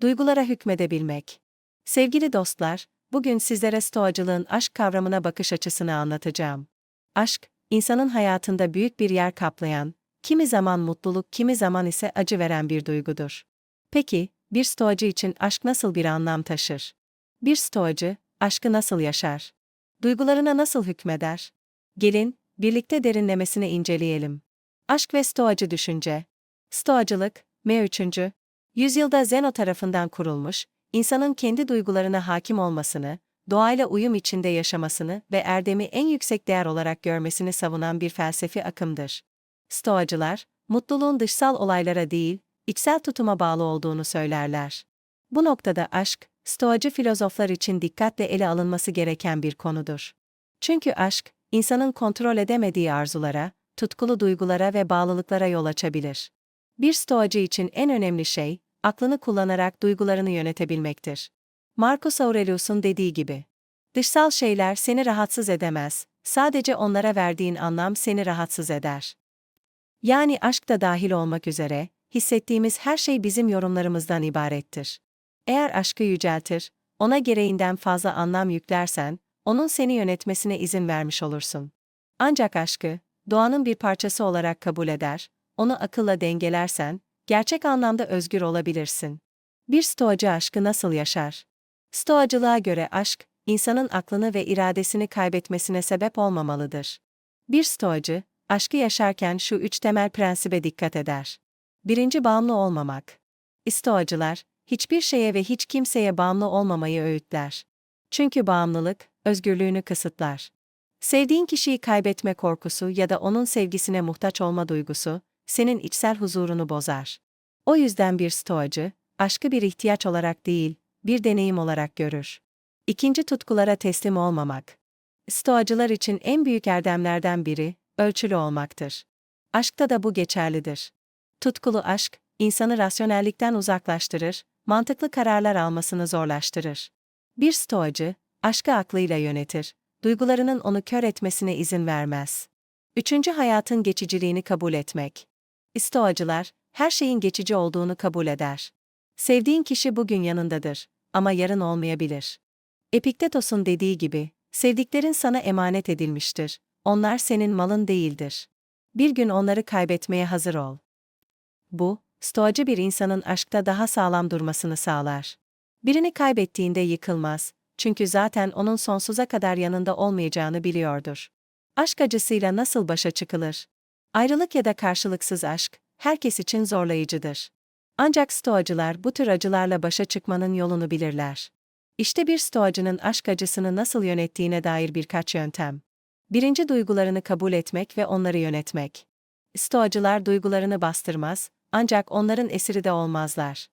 duygulara hükmedebilmek. Sevgili dostlar, bugün sizlere stoacılığın aşk kavramına bakış açısını anlatacağım. Aşk, insanın hayatında büyük bir yer kaplayan, kimi zaman mutluluk, kimi zaman ise acı veren bir duygudur. Peki, bir stoacı için aşk nasıl bir anlam taşır? Bir stoacı, aşkı nasıl yaşar? Duygularına nasıl hükmeder? Gelin, birlikte derinlemesine inceleyelim. Aşk ve stoacı düşünce. Stoacılık, M3. Yüzyılda Zeno tarafından kurulmuş, insanın kendi duygularına hakim olmasını, doğayla uyum içinde yaşamasını ve erdemi en yüksek değer olarak görmesini savunan bir felsefi akımdır. Stoacılar, mutluluğun dışsal olaylara değil, içsel tutuma bağlı olduğunu söylerler. Bu noktada aşk, stoacı filozoflar için dikkatle ele alınması gereken bir konudur. Çünkü aşk, insanın kontrol edemediği arzulara, tutkulu duygulara ve bağlılıklara yol açabilir. Bir stoacı için en önemli şey, aklını kullanarak duygularını yönetebilmektir. Marcus Aurelius'un dediği gibi, dışsal şeyler seni rahatsız edemez, sadece onlara verdiğin anlam seni rahatsız eder. Yani aşk da dahil olmak üzere, hissettiğimiz her şey bizim yorumlarımızdan ibarettir. Eğer aşkı yüceltir, ona gereğinden fazla anlam yüklersen, onun seni yönetmesine izin vermiş olursun. Ancak aşkı, doğanın bir parçası olarak kabul eder, onu akılla dengelersen, gerçek anlamda özgür olabilirsin. Bir stoacı aşkı nasıl yaşar? Stoacılığa göre aşk, insanın aklını ve iradesini kaybetmesine sebep olmamalıdır. Bir stoacı, aşkı yaşarken şu üç temel prensibe dikkat eder. Birinci bağımlı olmamak. İstoacılar, hiçbir şeye ve hiç kimseye bağımlı olmamayı öğütler. Çünkü bağımlılık, özgürlüğünü kısıtlar. Sevdiğin kişiyi kaybetme korkusu ya da onun sevgisine muhtaç olma duygusu, senin içsel huzurunu bozar. O yüzden bir stoacı, aşkı bir ihtiyaç olarak değil, bir deneyim olarak görür. İkinci tutkulara teslim olmamak. Stoacılar için en büyük erdemlerden biri, ölçülü olmaktır. Aşkta da bu geçerlidir. Tutkulu aşk, insanı rasyonellikten uzaklaştırır, mantıklı kararlar almasını zorlaştırır. Bir stoacı, aşkı aklıyla yönetir, duygularının onu kör etmesine izin vermez. Üçüncü hayatın geçiciliğini kabul etmek. İstoacılar, her şeyin geçici olduğunu kabul eder. Sevdiğin kişi bugün yanındadır ama yarın olmayabilir. Epiktetos'un dediği gibi, sevdiklerin sana emanet edilmiştir, onlar senin malın değildir. Bir gün onları kaybetmeye hazır ol. Bu, stoacı bir insanın aşkta daha sağlam durmasını sağlar. Birini kaybettiğinde yıkılmaz, çünkü zaten onun sonsuza kadar yanında olmayacağını biliyordur. Aşk acısıyla nasıl başa çıkılır? Ayrılık ya da karşılıksız aşk, herkes için zorlayıcıdır. Ancak stoacılar bu tür acılarla başa çıkmanın yolunu bilirler. İşte bir stoacının aşk acısını nasıl yönettiğine dair birkaç yöntem. Birinci duygularını kabul etmek ve onları yönetmek. Stoacılar duygularını bastırmaz, ancak onların esiri de olmazlar.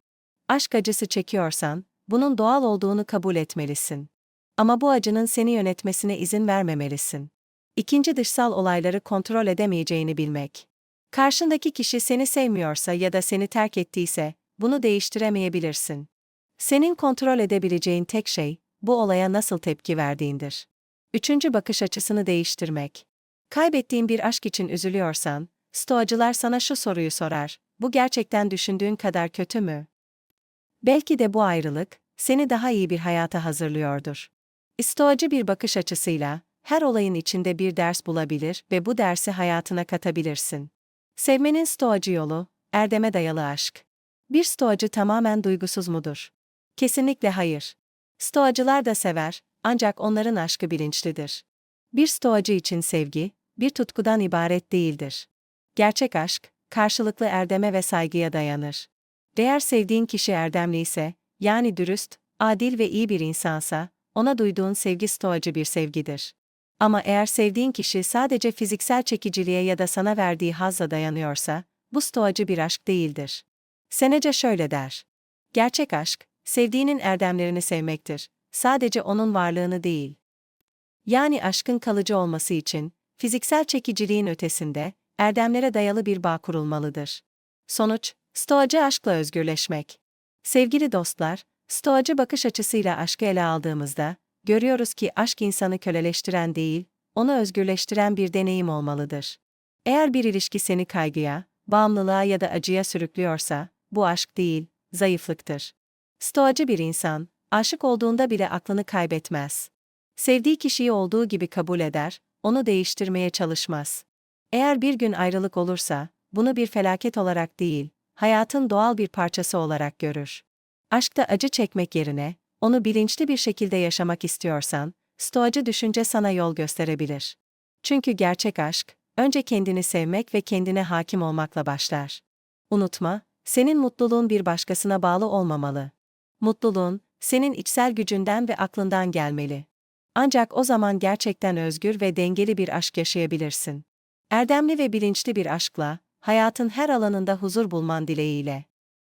Aşk acısı çekiyorsan, bunun doğal olduğunu kabul etmelisin. Ama bu acının seni yönetmesine izin vermemelisin. İkinci dışsal olayları kontrol edemeyeceğini bilmek. Karşındaki kişi seni sevmiyorsa ya da seni terk ettiyse, bunu değiştiremeyebilirsin. Senin kontrol edebileceğin tek şey, bu olaya nasıl tepki verdiğindir. Üçüncü bakış açısını değiştirmek. Kaybettiğin bir aşk için üzülüyorsan, stoacılar sana şu soruyu sorar, bu gerçekten düşündüğün kadar kötü mü? Belki de bu ayrılık, seni daha iyi bir hayata hazırlıyordur. Stoacı bir bakış açısıyla, her olayın içinde bir ders bulabilir ve bu dersi hayatına katabilirsin. Sevmenin stoacı yolu, erdeme dayalı aşk. Bir stoacı tamamen duygusuz mudur? Kesinlikle hayır. Stoacılar da sever, ancak onların aşkı bilinçlidir. Bir stoacı için sevgi, bir tutkudan ibaret değildir. Gerçek aşk, karşılıklı erdeme ve saygıya dayanır. Değer sevdiğin kişi erdemli ise, yani dürüst, adil ve iyi bir insansa, ona duyduğun sevgi stoacı bir sevgidir. Ama eğer sevdiğin kişi sadece fiziksel çekiciliğe ya da sana verdiği hazla dayanıyorsa, bu stoacı bir aşk değildir. Senece şöyle der. Gerçek aşk, sevdiğinin erdemlerini sevmektir, sadece onun varlığını değil. Yani aşkın kalıcı olması için, fiziksel çekiciliğin ötesinde, erdemlere dayalı bir bağ kurulmalıdır. Sonuç, stoacı aşkla özgürleşmek. Sevgili dostlar, stoacı bakış açısıyla aşkı ele aldığımızda, görüyoruz ki aşk insanı köleleştiren değil, onu özgürleştiren bir deneyim olmalıdır. Eğer bir ilişki seni kaygıya, bağımlılığa ya da acıya sürüklüyorsa, bu aşk değil, zayıflıktır. Stoacı bir insan, aşık olduğunda bile aklını kaybetmez. Sevdiği kişiyi olduğu gibi kabul eder, onu değiştirmeye çalışmaz. Eğer bir gün ayrılık olursa, bunu bir felaket olarak değil, hayatın doğal bir parçası olarak görür. Aşkta acı çekmek yerine, onu bilinçli bir şekilde yaşamak istiyorsan, stoacı düşünce sana yol gösterebilir. Çünkü gerçek aşk, önce kendini sevmek ve kendine hakim olmakla başlar. Unutma, senin mutluluğun bir başkasına bağlı olmamalı. Mutluluğun, senin içsel gücünden ve aklından gelmeli. Ancak o zaman gerçekten özgür ve dengeli bir aşk yaşayabilirsin. Erdemli ve bilinçli bir aşkla, hayatın her alanında huzur bulman dileğiyle.